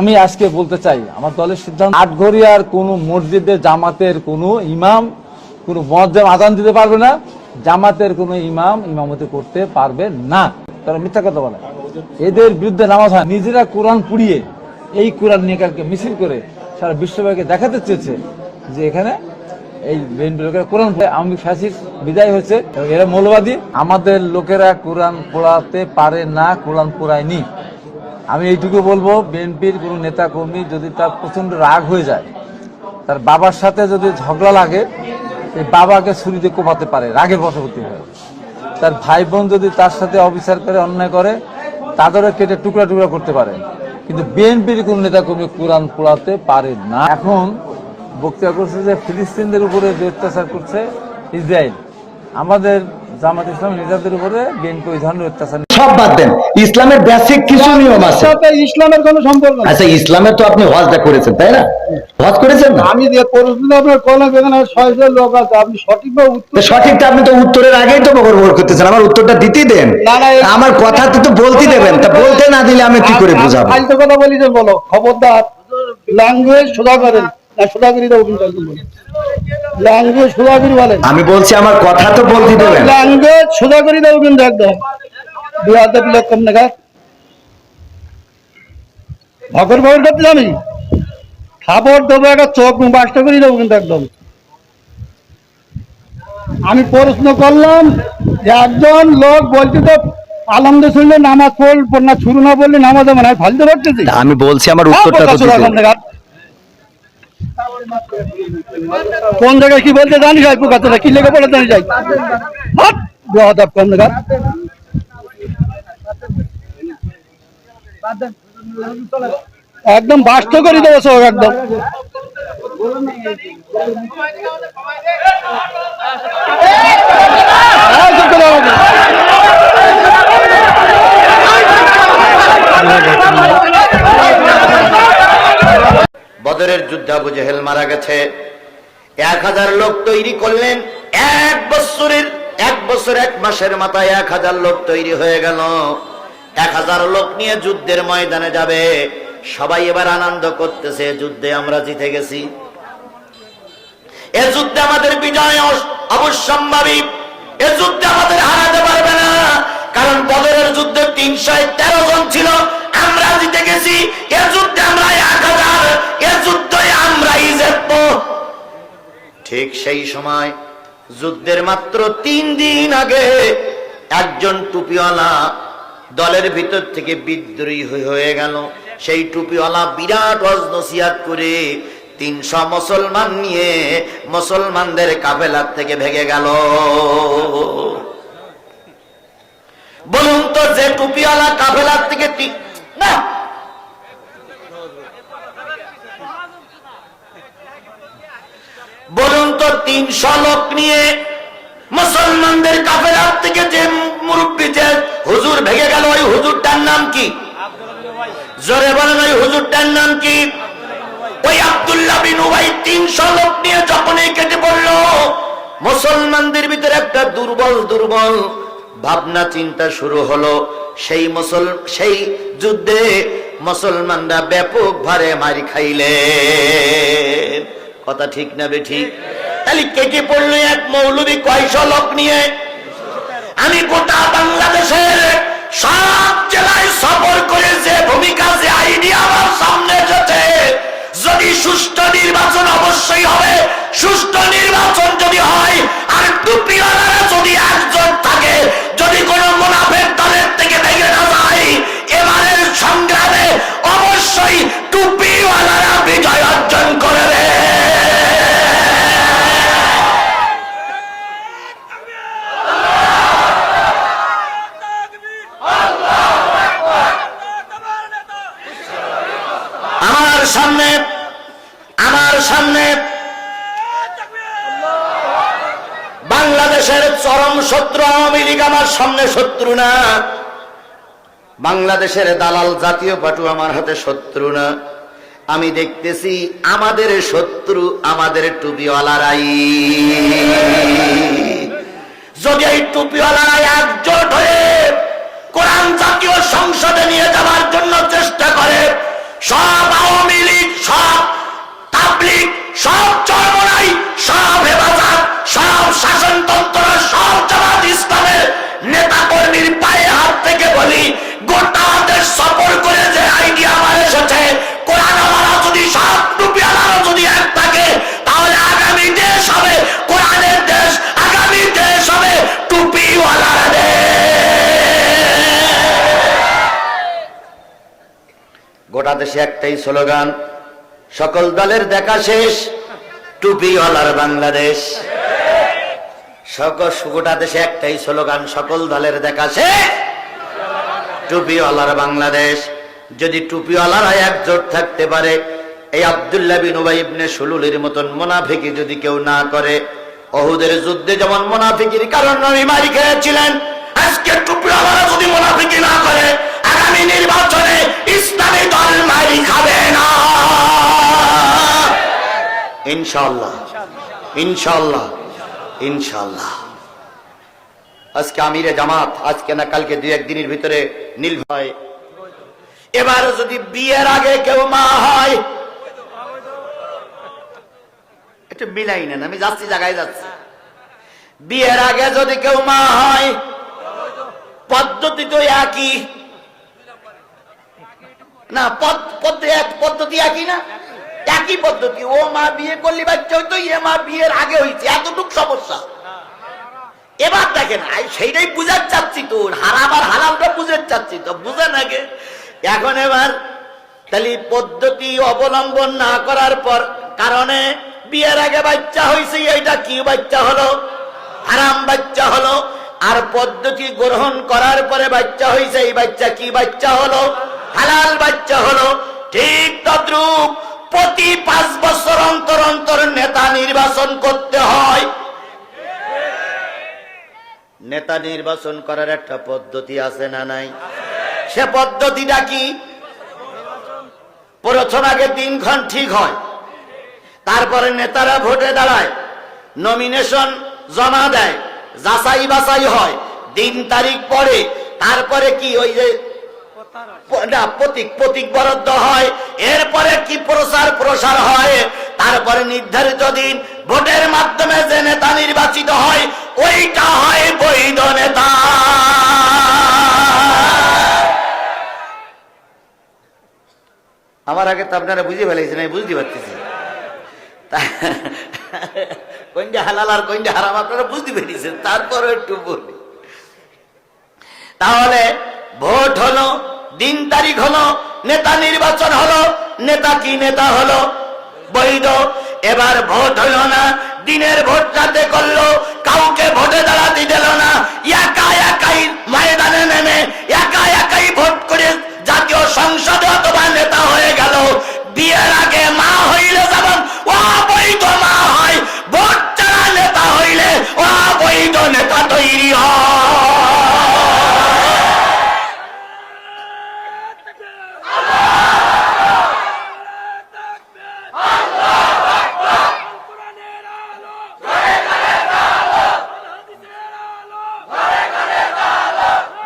আমি আজকে বলতে চাই, আমার দলের সিদ্ধান্ত, আটঘরিয়ার কোন মসজিদের জামাতের কোন ইমাম, কোন মজ্জাম আদান দিতে পারবে না, জামাতের কোন ইমাম ইমামতি করতে পারবে না। তারা মিথ্যা কথা বলে। এদের বিরুদ্ধে নামাজ হয়। নিজেরা কোরআন পুড়িয়ে এই কোরআন নিয়ে কালকে মিছিল করে সারা বিশ্বব্যাপী দেখাতে চেয়েছে যে এখানে এই কোরআন পড়ে। আওয়ামী ফ্যাসিস্ট বিদায় হয়েছে এরা মৌলবাদী। আমাদের লোকেরা কোরআন পড়াতে পারে না, কোরআন পড়ায়নি। আমি এইটুকু বলব, বিএনপির কোনো নেতা কর্মী যদি তার প্রচণ্ড রাগ হয়ে যায়, তার বাবার সাথে যদি ঝগড়া লাগে এই বাবাকে ছুরিতে কোপাতে পারে, রাগের বশবর্তী হয়ে। তার ভাই বোন যদি তার সাথে অবিচার করে, অন্যায় করে, তাদেরও কেটে টুকরা টুকরা করতে পারে। কিন্তু বিএনপির কোন নেতা কর্মী কোরআন পোড়াতে পারে না। এখন বক্তৃতা করছে যে ফিলিস্তিনদের উপরে যে অত্যাচার করছে ইসরায়েল। আমাদের জামাত ইসলাম নেতাদের উপরে বিএনপি ওই ধরনের অত্যাচার সব বাদ দেন। ইসলামের বেসিক কিছু নিয়ম আছে। ইসলামের কোনো সম্পর্ক আচ্ছা ইসলামে তো আপনি হজটা করেছেন তাই না? হজ করেছেন না? আমি যে প্রশ্ন আপনার এখানে ছয়জন লোক আছে আপনি সঠিকভাবে উত্তর সঠিকটা আপনি তো উত্তরের আগেই তো বকর বকর করতেছেন আমার উত্তরটা দিতেই দেন। না, না, এই- আমার কথা তো বলতে দেবেন তা বলতে না দিলে আমি কি করে বুঝাবো? ফালতু কথা বলি যে বলো খবরদার ল্যাঙ্গুয়েজ সোজা করেন। আমি বলছি আমার কথা তো বলতে দেবেন। ল্যাঙ্গুয়েজ সোজা করি দেবো কিন্তু একদম। ভগর ভগর করতে জানি খাবার দেবো একটা চোখ বাসটা করে দেবো কিন্তু একদম। আমি প্রশ্ন করলাম যে একজন লোক বলছে তো আলমদ শুনলে নামাজ পড় না শুরু না বললে নামাজ মানে ফালতে পারতেছি। আমি বলছি আমার উত্তরটা। কোন জায়গায় কি বলতে জানি যাই পোকাতলা কি লেগে পড়ে জানি যাই বেয়াদব কোন জায়গা একদম বাস্ত করে দেবো সব, একদম। বদরের যুদ্ধে আবু জেহেল মারা গেছে। এক হাজার লোক তৈরি করলেন, এক বছরের এক বছর এক মাসের মাথায় এক হাজার লোক তৈরি হয়ে গেল। এক হাজার লোক নিয়ে যুদ্ধের ময়দানে যাবে। সবাই এবার আনন্দ করতেছে, যুদ্ধে আমরা জিতে গেছি। এ যুদ্ধে আমাদের বিজয় অবশ্যম্ভাবী। এ যুদ্ধে আমাদের হারাতে পারবে না। কারণ বদরের যুদ্ধে তিনশো তেরো জন ছিল, আমরা জিতে গেছি। এ যুদ্ধে ঠিক সেই সময় যুদ্ধের মাত্র তিন দিন আগে একজন টুপিওয়ালা দলের ভিতর থেকে বিদ্রোহী হয়ে- গেল। সেই টুপিওয়ালা বিরাট অজনসিয়াত করে তিনশো মুসলমান নিয়ে মুসলমানদের কাফেলার থেকে ভেঙে গেল। বলুন তো যে টুপিওয়ালা কাফেলার থেকে না বলুন তো তিনশো লোক নিয়ে মুসলমানদের থেকে যে মুরব্বী যে হুজুর ভেঙে গেল, ওই হুজুরটার নাম কি? জোরে বলেন, ওই হুজুরটার নাম কি? ওই আব্দুল্লাহ তিনশো লোক নিয়ে যখনই কেটে পড়ল, মুসলমানদের ভিতরে একটা দুর্বল দুর্বল ভাবনা, চিন্তা শুরু হলো। সেই মুসল, সেই যুদ্ধে মুসলমানরা ব্যাপক ভারে মারি খাইলে কথা ঠিক না বে ঠিক? তাহলে কেটে পড়ল এক মৌলবী কয়শো লোক নিয়ে? আমি গোটা বাংলাদেশের সব জেলায় সফর করে যে ভূমিকা, যে আইডিয়া আমার সামনে এসেছে, যদি সুষ্ঠু নির্বাচন অবশ্যই হবে। সুষ্ঠু নির্বাচন যদি হয়, আর টুপিওয়ালারা যদি একজন সামনে, আমার সামনে বাংলাদেশের চরম শত্রু আওয়ামী লীগ আমার সামনে শত্রু না। বাংলাদেশের দালাল জাতীয় পাটু আমার হাতে শত্রু না। আমি দেখতেছি আমাদের শত্রু আমাদের টুপিওয়ালারাই। যদি এই টুপিওয়ালারা একজোট হয়ে কোরআন জাতীয় সংসদে নিয়ে যাওয়ার জন্য চেষ্টা করে সব আওয়ামী লীগ সব গোটা দেশে একটাই স্লোগান, সকল দলের দেখা শেষ, টুপিওয়ালার বাংলাদেশ। সকল গোটা দেশে একটাই স্লোগান, সকল দলের দেখা শেষ, টুপিওয়ালার বাংলাদেশ। যদি টুপিওয়ালারা একজোট থাকতে পারে, এই আব্দুল্লাহ বিন উবাই ইবনে সুলুলের মতন মোনাফিকি যদি কেউ না করে অহুদের যুদ্ধে যেমন মোনাফিকির কারণ নবী মারি খেয়েছিলেন আজকে টুপিওয়ালারা যদি মোনাফিকি না করে, আগামী নির্বাচনে ইনশাল্লাহ ইনশাল্লাহ ইনশাল্লাহ আজকে আমিরে জামাত, আজকে না কালকে দুই একদিনের ভিতরে নীল হয় এবার যদি বিয়ের আগে কেউ মা হয়, একটু মিলাই নেন, আমি যাচ্ছি, জায়গায় যাচ্ছি। বিয়ের আগে যদি কেউ মা হয়, পদ্ধতি তো একই। না, পদ- পদ্ধতি এক পদ্ধতি একই না? একই পদ্ধতি, ও মা বিয়ে করলি বাচ্চা হইতো, এ মা বিয়ের আগে হইছে, এতটুক সমস্যা। এবার দেখেন সেইটাই বুঝার চাচ্ছি তো, হারাম আর হারামটা বুঝার চাচ্ছি তো, বুঝেন আগে। এখন এবার, তাহলে পদ্ধতি অবলম্বন না করার পর কারণে বিয়ের আগে বাচ্চা হয়েছে এইটা কি বাচ্চা হলো? হারাম বাচ্চা হলো। আর পদ্ধতি গ্রহণ করার পরে বাচ্চা হয়েছে এই বাচ্চা কি বাচ্চা হলো? হালাল বাচ্চা হলো। ঠিক তদ্রুপ প্রতি পাঁচ বছর অন্তর অন্তর নেতা নির্বাচন করতে হয়। নেতা নির্বাচন করার একটা পদ্ধতি আছে না নাই? সে পদ্ধতিটা কি? প্রথম আগে দিনক্ষণ ঠিক হয়। তারপরে নেতারা ভোটে দাঁড়ায় নমিনেশন জমা দেয় যাচাই বাছাই হয়। দিন তারিখ পরে তারপরে কি ওই যে না, প্রতীক প্রতীক বরাদ্দ হয়। এরপরে কি প্রচার প্রসার হয়? তারপরে নির্ধারিত দিন ভোটের মাধ্যমে যে নেতা নির্বাচিত হয়, ওইটা হয় বৈধ নেতা। আমার আগে তো আপনারা বুঝে ফেলেছেন, আমি বুঝতে পারতেছি। কোনটা হালাল আর কোনটা হারাম, আপনারা বুঝতে পেরেছেন তারপরে একটু বলি। তাহলে, ভোট হলো দিন তারিখ হলো, নেতা নির্বাচন হলো, নেতা কি নেতা হলো? বৈধ। এবার ভোট হলো না, দিনের ভোট রাতে করল, কাউকে ভোটে দাঁড়াতে দিল না। একা একাই ময়দানে নেমে, একা একাই ভোট করে জাতীয় সংসদে অথবা নেতা হয়ে গেল। বিয়ের আগে মা হইলে যেমন অবৈধ মা হয় ভোট ছাড়া নেতা হইলে অবৈধ নেতা তৈরি হয়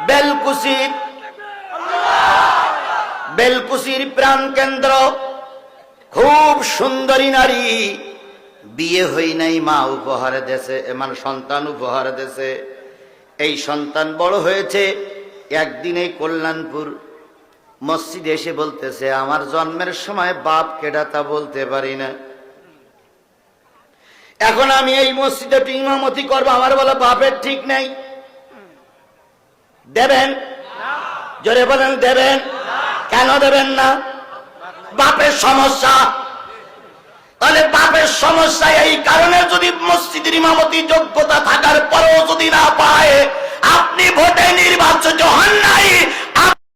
বেলকুসির বেলকুসির প্রাণ কেন্দ্র। খুব সুন্দরী নারী। বিয়ে হই নাই, মা উপহার দেশে এমন সন্তান উপহার দেশে এই সন্তান বড় হয়েছে, একদিন কল্যাণপুর মসজিদে এসে বলতেছে, আমার জন্মের সময় বাপ কেডা তা বলতে পারি না। এখন আমি এই মসজিদে একটু ইমামতি করব, আমার বলে বাপের ঠিক নাই। দেবেন? জোরে বলেন, দেবেন? কেন দেবেন না? বাপের সমস্যা। তাহলে বাপের সমস্যা এই কারণে যদি মসজিদের ইমামতি যোগ্যতা থাকার পরেও যদি না পায়, আপনি ভোটে নির্বাচিত হন নাই